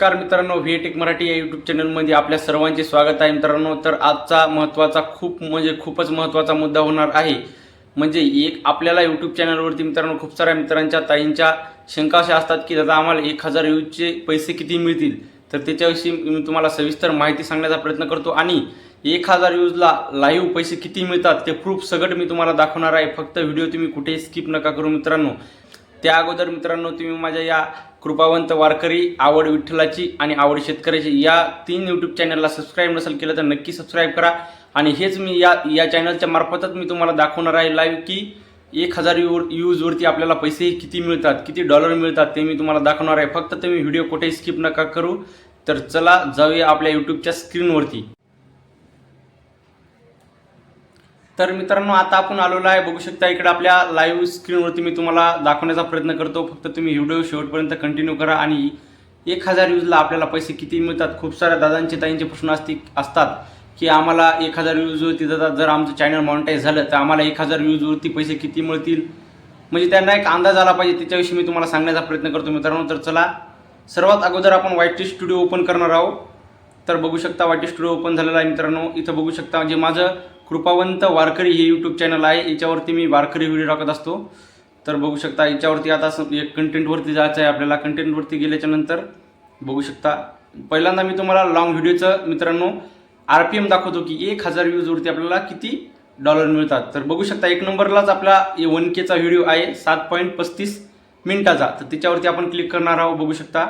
नमस्कार मित्रांनो व्हिएटेक मराठी या यूट्यूब चॅनलमध्ये आपल्या सर्वांचे स्वागत आहे. मित्रांनो तर आजचा महत्त्वाचा खूप म्हणजे खूपच महत्त्वाचा मुद्दा होणार आहे. म्हणजे एक आपल्याला यूट्यूब चॅनलवरती मित्रांनो खूप साऱ्या मित्रांच्या ताईंच्या शंका अशा असतात की दादा आम्हाला एक हजार व्ह्यूजचे पैसे किती मिळतील? तर त्याच्याविषयी मी तुम्हाला सविस्तर माहिती सांगण्याचा प्रयत्न करतो आणि एक हजार व्ह्यूजला लाईव्ह पैसे किती मिळतात ते प्रूफ सगट मी तुम्हाला दाखवणार आहे. फक्त व्हिडिओ तुम्ही कुठेही स्किप नका करू मित्रांनो. त्या अगोदर मित्रांनो तुम्ही माझ्या या कृपावंत वारकरी आवड विठ्ठलाची आणि आवड शेतकऱ्याची या तीन यूट्यूब चॅनलला सबस्क्राईब नसेल केलं तर नक्की सबस्क्राईब करा. आणि हेच मी या या चॅनलच्या मार्फतच मी तुम्हाला दाखवणार आहे लाईव्ह की एक हजार यू यूजवरती आपल्याला पैसे किती मिळतात किती डॉलर मिळतात ते मी तुम्हाला दाखवणार आहे. फक्त तुम्ही व्हिडिओ कुठेही स्किप नका करू. तर चला जाऊया आपल्या यूट्यूबच्या स्क्रीनवरती तर मित्रांनो आता आपण आलेलो आहे. बघू शकता इकडे आपल्या लाईव्ह स्क्रीनवरती मी तुम्हाला दाखवण्याचा प्रयत्न करतो. फक्त तुम्ही व्हिडिओ शेवटपर्यंत कंटिन्यू करा आणि एक हजार व्ह्यूजला आपल्याला पैसे किती मिळतात? खूप साऱ्या दादांचे ताईंचे प्रश्न असतील असतात की आम्हाला एक हजार व्ह्यूजवरती दादा जर आमचं चॅनल मॉनिटाईज झालं तर आम्हाला एक हजार व्ह्यूजवरती पैसे किती मिळतील? म्हणजे त्यांना एक अंदाज आला पाहिजे. त्याच्याविषयी मी तुम्हाला सांगण्याचा प्रयत्न करतो मित्रांनो. तर चला सर्वात अगोदर आपण वाईट स्टुडिओ ओपन करणार आहोत. तर बघू शकता वाटी स्टुडिओ ओपन झालेला आहे मित्रांनो. इथं बघू शकता जे माझं कृपावंत वारकरी हे यूट्यूब चॅनल आहे. याच्यावरती मी वारकरी व्हिडिओ टाकत असतो. तर बघू शकता याच्यावरती आता एक कंटेंटवरती जायचं आहे आपल्याला. कंटेंटवरती गेल्याच्यानंतर बघू शकता. पहिल्यांदा मी तुम्हाला लॉंग व्हिडिओचं मित्रांनो आर पी एम दाखवतो की एक हजार व्ह्यूजवरती आपल्याला किती डॉलर मिळतात. तर बघू शकता एक नंबरलाच आपला वन केचा व्हिडिओ आहे. सात पॉईंट पस्तीस मिनिटाचा. तर त्याच्यावरती आपण क्लिक करणार आहोत. बघू शकता.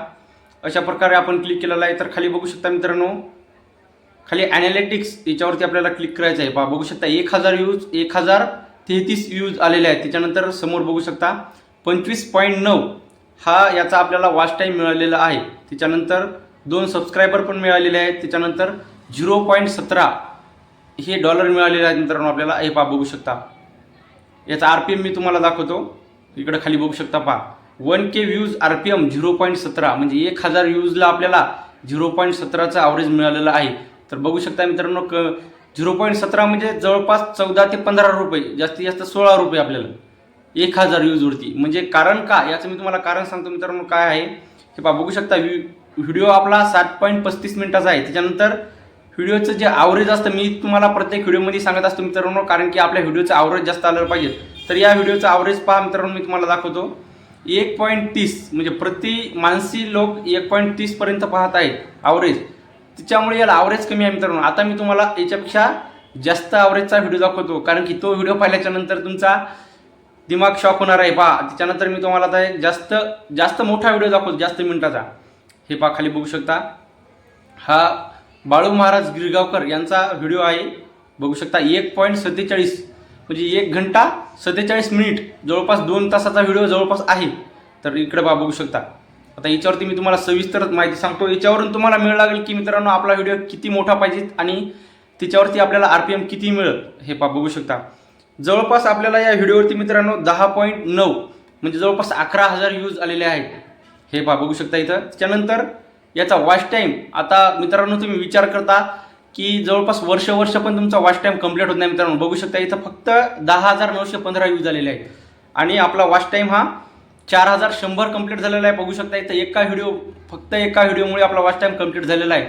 अशा प्रकारे आपण क्लिक केलेला आहे. तर खाली बघू शकता मित्रांनो खाली ॲनालिटिक्स याच्यावरती आपल्याला क्लिक करायचं आहे. पहा बघू शकता एक हजार व्ह्यूज एक हजार तेहतीस व्ह्यूज आलेले आहेत. त्याच्यानंतर समोर बघू शकता पंचवीस पॉईंट नऊ हा याचा आपल्याला वॉच टाईम मिळालेला आहे. त्याच्यानंतर दोन सबस्क्रायबर पण मिळालेले आहेत. त्याच्यानंतर झिरो पॉईंट सतरा हे डॉलर मिळालेले आहेत मित्रांनो आपल्याला. हे पहा बघू शकता. याचा आर पी एम मी तुम्हाला दाखवतो. इकडं खाली बघू शकता पहा. One K views R P M zero point सतरा म्हणजे एक हजार व्ह्यूजला आपल्याला झिरो पॉईंट सतराचं ॲव्हरेज मिळालेलं आहे. तर बघू शकता मित्रांनो क झिरो पॉईंट सतरा म्हणजे जवळपास चौदा ते पंधरा रुपये जास्तीत जास्त सोळा रुपये आपल्याला एक हजार व्ह्यूजवरती म्हणजे कारण का? याचं मी तुम्हाला कारण सांगतो मित्रांनो काय आहे? हे बा बघू शकता व्ह्यू व्हिडिओ आपला सात पॉईंट पस्तीस मिनिटाचा आहे. त्याच्यानंतर व्हिडिओचं जे ॲव्हरेज असतं मी तुम्हाला प्रत्येक व्हिडिओमध्ये सांगत असतो मित्रांनो कारण की आपल्या व्हिडिओचं ॲव्हरेज जास्त आलं पाहिजे. तर या व्हिडिओचं ॲव्हरेज पहा मित्रांनो मी तुम्हाला दाखवतो. एक पॉईंट तीस म्हणजे प्रति मानसी लोक एक पॉईंट तीसपर्यंत पाहत आहेत आवरेज त्याच्यामुळे याला ॲव्हरेज कमी आहे मित्रांनो. आता मी तुम्हाला याच्यापेक्षा जास्त आवरेजचा व्हिडिओ दाखवतो कारण की तो व्हिडिओ पाहिल्याच्या नंतर तुमचा दिमाग शॉक होणार आहे. पहा त्याच्यानंतर मी तुम्हाला आता एक जास्त जास्त मोठा व्हिडिओ दाखवतो जास्त मिनिटाचा. हे पहा खाली बघू शकता. हा बाळू महाराज गिरगावकर यांचा व्हिडिओ आहे. बघू शकता एक पॉईंट सत्तेचाळीस. म्हणजे एक घंटा सत्तेचाळीस मिनिट जवळपास दोन तासाचा व्हिडिओ जवळपास आहे. तर इकडे बा बघू शकता. आता याच्यावरती मी तुम्हाला सविस्तर माहिती सांगतो. याच्यावरून तुम्हाला मिळ लागेल की मित्रांनो आपला व्हिडिओ किती मोठा पाहिजे आणि त्याच्यावरती आपल्याला आर पी एम किती मिळेल हे पा बघू शकता. जवळपास आपल्याला या व्हिडिओवरती मित्रांनो दहा पॉईंट नऊ म्हणजे जवळपास अकरा हजार व्ह्यूज आलेले आहेत. हे पा बघू शकता इथं. त्यानंतर याचा वॉच टाईम आता मित्रांनो तुम्ही विचार करता की जवळपास वर्ष वर्ष पण तुमचा वॉच टाईम कंप्लीट होत नाही मित्रांनो. बघू शकता इथं फक्त दहा हजार नऊशे पंधरा व्ह्यूज झालेले आहेत. आणि आपला वॉच टाईम हा चार हजार शंभर कंप्लीट झालेला आहे. बघू शकता इथं एका व्हिडिओ फक्त एका व्हिडिओमुळे आपला वॉच टाईम कंप्लीट झालेला आहे.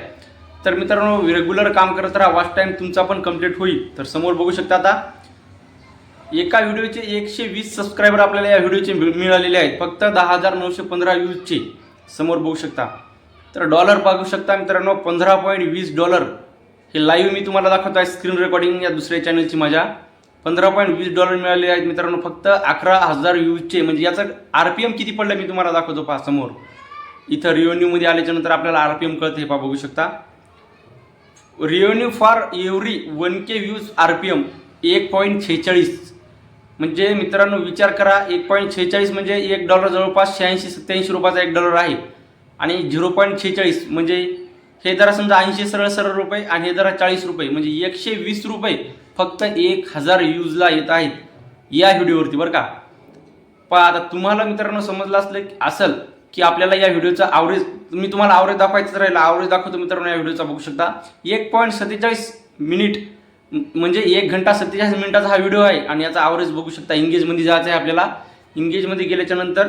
तर मित्रांनो रेग्युलर काम करत राहा. वॉच टाईम तुमचा पण कंप्लीट होईल. तर समोर बघू शकता आता एका व्हिडिओचे एकशे वीस सबस्क्रायबर आपल्याला या व्हिडिओचे मिळालेले आहेत. फक्त दहा हजार नऊशे पंधरा व्ह्यूजचे समोर बघू शकता. तर डॉलर बघू शकता मित्रांनो पंधरा पॉईंट वीस डॉलर हे लाईव्ह मी तुम्हाला दाखवतो आहे स्क्रीन रेकॉर्डिंग या दुसऱ्या चॅनलची माझ्या. पंधरा पॉईंट वीस डॉलर मिळाले आहेत मित्रांनो फक्त अकरा हजार व्ह्यूजचे म्हणजे याचं आर पी एम किती पडलं मी तुम्हाला दाखवतो पहा समोर. इथं रिव्हेन्यूमध्ये आल्याच्यानंतर आपल्याला आर पी एम कळतं हे पहा बघू शकता. Revenue for every one K views R P M एक पॉईंट छेचाळीस म्हणजे मित्रांनो विचार करा एक पॉईंट छेचाळीस म्हणजे एक डॉलर जवळपास शहाऐंशी सत्याऐंशी रुपयाचा एक डॉलर आहे. आणि झिरो पॉईंट छेचाळीस म्हणजे हे जरा समजा ऐंशी सरळ सरळ रुपये आणि हे जरा चाळीस रुपये म्हणजे एकशे वीस रुपये फक्त एक हजार यूजला येत आहेत या व्हिडिओवरती बरं का? पण आता तुम्हाला मित्रांनो समजलं असलं असेल की आपल्याला या व्हिडिओचा आवरेज मी तुम्हाला आवरेज दाखवायचं राहिलं. आवरेज दाखवतो मित्रांनो या व्हिडिओचा बघू शकता. एक पॉईंट सत्तेचाळीस मिनिट म्हणजे एक घंटा सत्तेचाळीस मिनिटाचा हा व्हिडिओ आहे. आणि याचा आवरेज बघू शकता. इंगेजमध्ये जायचं आहे आपल्याला. इंगेजमध्ये गेल्याच्यानंतर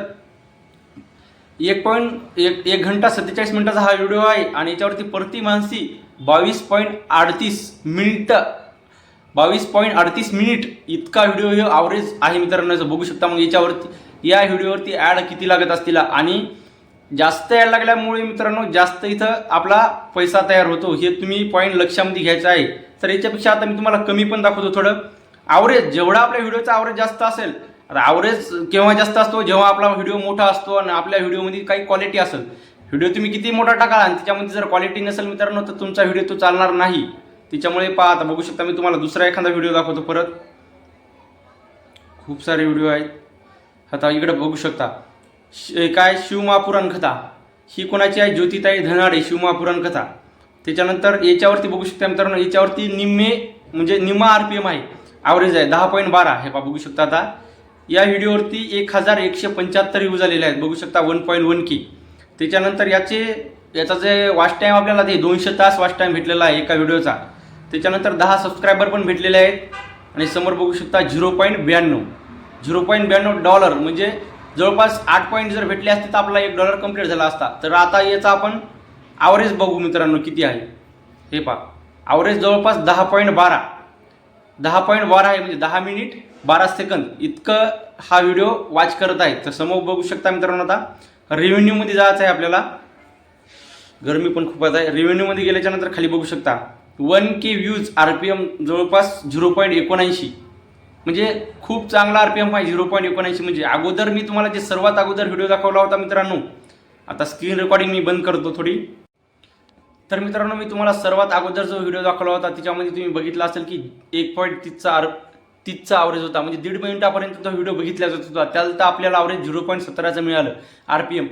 एक पॉईंट एक एक घंटा सत्तेचाळीस मिनिटाचा हा व्हिडिओ आहे आणि याच्यावरती प्रति मानसी बावीस पॉईंट अडतीस मिनिटं बावीस पॉईंट अडतीस मिनिट इतका व्हिडिओ हे ॲव्हरेज आहे मित्रांनो असं बघू शकता मग याच्यावरती या व्हिडिओवरती ॲड किती लागत असतील आणि जास्त ॲड लागल्यामुळे मित्रांनो जास्त इथं आपला पैसा तयार होतो. हे तुम्ही पॉईंट लक्षामध्ये घ्यायचं आहे. तर याच्यापेक्षा आता मी तुम्हाला कमी पण दाखवतो थोडं. ॲव्हरेज जेवढा आपल्या व्हिडिओचा ॲव्हरेज जास्त असेल आता ॲव्हरेज केव्हा जास्त असतो? जेव्हा आपला व्हिडिओ मोठा असतो आणि आपल्या व्हिडिओमध्ये काही क्वालिटी असेल. व्हिडिओ तुम्ही किती मोठा टाकाल आणि त्याच्यामध्ये जर क्वालिटी नसेल मित्रांनो तर तुमचा व्हिडिओ तो चालणार नाही. त्याच्यामुळे पहा आता बघू शकता मी तुम्हाला दुसरा एखादा व्हिडिओ दाखवतो परत. खूप सारे व्हिडिओ आहेत. आता इकडे बघू शकता. काय? शिवमापुराण कथा. ही कोणाची आहे? ज्योतिताई धनाडे शिवमापुराण कथा. त्याच्यानंतर याच्यावरती बघू शकता मित्रांनो याच्यावरती निम्मे म्हणजे निम्मा आर पी एम आहे. ॲव्हरेज आहे दहा पॉईंट बारा. हे पा बघू शकता आता. या व्हिडिओवरती एक हजार एकशे पंच्याहत्तर व्ह्यूज आलेले आहेत. बघू शकता वन पॉईंट वन की. त्याच्यानंतर याचे याचा जे वॉच टाईम आपल्याला ते दोनशे तास वॉच टाईम भेटलेला आहे एका व्हिडिओचा. त्याच्यानंतर दहा सबस्क्रायबर पण भेटलेले आहेत. आणि समोर बघू शकता झिरो पॉईंट ब्याण्णव. झिरो पॉईंट ब्याण्णव डॉलर म्हणजे जवळपास आठ पॉईंट जर भेटले असते तर आपला एक डॉलर कंप्लीट झाला असता. तर आता याचा आपण ॲव्हरेज बघू मित्रांनो किती आहे. हे पहा. ॲव्हरेज जवळपास दहा पॉईंट बारा. दहा पॉईंट बारा आहे म्हणजे दहा मिनिट बारा सेकंद. इतकं हा व्हिडिओ वॉच करत आहे. तर समोर बघू शकता मित्रांनो आता. रेव्हेन्यूमध्ये जायचं आहे आपल्याला. गरमी पण खूपच आहे. रेव्हेन्यूमध्ये गेल्याच्यानंतर खाली बघू शकता. One K views R P M जवळपास झिरो पॉईंट एकोणऐंशी. म्हणजे खूप चांगला आर पी एम आहे झिरो पॉईंट एकोणऐंशी. म्हणजे अगोदर मी तुम्हाला जे सर्वात अगोदर व्हिडिओ दाखवला होता मित्रांनो. आता स्क्रीन रेकॉर्डिंग मी बंद करतो थोडी. तर मित्रांनो मी तुम्हाला सर्वात अगोदर जो व्हिडिओ दाखवला होता त्याच्यामध्ये तुम्ही बघितला असेल की एक पॉईंट तीसचा आर तीसचा आवरेज होता. म्हणजे दीड मिनिटापर्यंत तो व्हिडिओ बघितला जात होता. त्याला तर आपल्याला आवरेज झिरो पॉईंट सतराचं मिळालं आर पी एम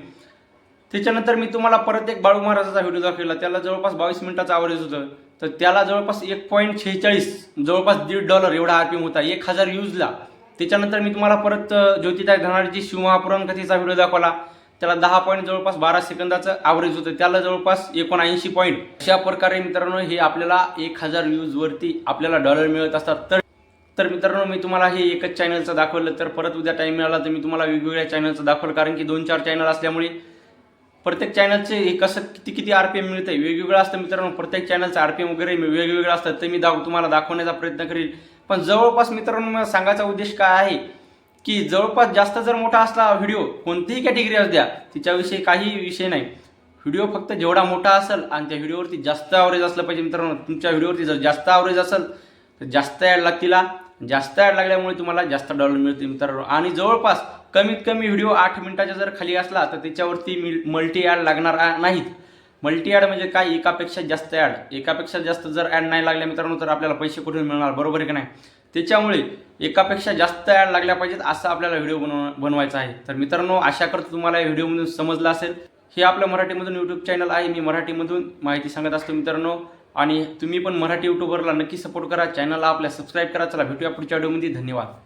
त्याच्यानंतर मी तुम्हाला परत एक बाळू महाराजाचा व्हिडिओ दाखवला. त्याला जवळपास बावीस मिनिटाचा आवरेज होतं. तर त्याला जवळपास एक पॉईंट शेहेचाळीस जवळपास दीड डॉलर एवढा आर पी एम होता. एक हजार यूजला त्याच्यानंतर मी तुम्हाला परत अ, ज्योतिताई धनाडीची शिवमहापुराण कथेचा व्हिडिओ दाखवला. त्याला दहा पॉईंट जवळपास बारा सेकंदाचं ॲव्हरेज होतं. त्याला जवळपास एकोणऐंशी पॉईंट अशा प्रकारे मित्रांनो हे आपल्याला एक हजार व्ह्यूजवरती आपल्याला डॉलर मिळत असतात. तर तर मित्रांनो मी तुम्हाला हे एकच चॅनलचं दाखवलं. तर परत उद्या टाईम मिळाला तर मी तुम्हाला वेगवेगळ्या चॅनलचं दाखवलं. कारण की दोन चार चॅनल असल्यामुळे प्रत्येक चॅनलचे हे कसं किती किती आर पी एम मिळतं वेगवेगळं असतं मित्रांनो. प्रत्येक चॅनलचं आर पी एम वगैरे वेगवेगळं असतं. ते मी दाख तुम्हाला दाखवण्याचा प्रयत्न करेल पण जवळपास मित्रांनो मला सांगायचा उद्देश काय आहे? की जवळपास जास्त जर मोठा असला व्हिडिओ कोणतीही कॅटेगरी असू द्या तिच्याविषयी काही विषय नाही. व्हिडिओ फक्त जेवढा मोठा असेल आणि त्या व्हिडिओवरती जास्त ॲव्हरेज असलं पाहिजे मित्रांनो तुमच्या व्हिडिओवरती जर जास्त ॲव्हरेज असेल तर जास्त ॲड लागतीला जास्त ॲड लागल्यामुळे तुम्हाला जास्त डॉलर मिळतील मित्रांनो. आणि जवळपास कमीत कमी व्हिडिओ आठ मिनिटाच्या जर खाली असला तर त्याच्यावरती मल्टी ॲड लागणार नाहीत. मल्टी ॲड म्हणजे काय? एकापेक्षा जास्त ॲड एकापेक्षा जास्त जर ॲड नाही लागल्या मित्रांनो तर आपल्याला पैसे कुठून मिळणार? बरोबर आहे की नाही? त्याच्यामुळे एकापेक्षा जास्त ॲड लागल्या पाहिजेत असं आपल्याला व्हिडिओ बनव बनवायचा आहे. तर मित्रांनो आशा करतो तुम्हाला या व्हिडिओमधून समजला असेल. हे आपलं मराठीमधून यूट्यूब चॅनल आहे. मी मराठीमधून माहिती सांगत असतो मित्रांनो. आणि तुम्ही पण मराठी यूट्यूबरला नक्की सपोर्ट करा. चॅनलला आपल्या सबस्क्राईब करा. चला भेटूया पुढच्या व्हिडिओमध्ये धन्यवाद.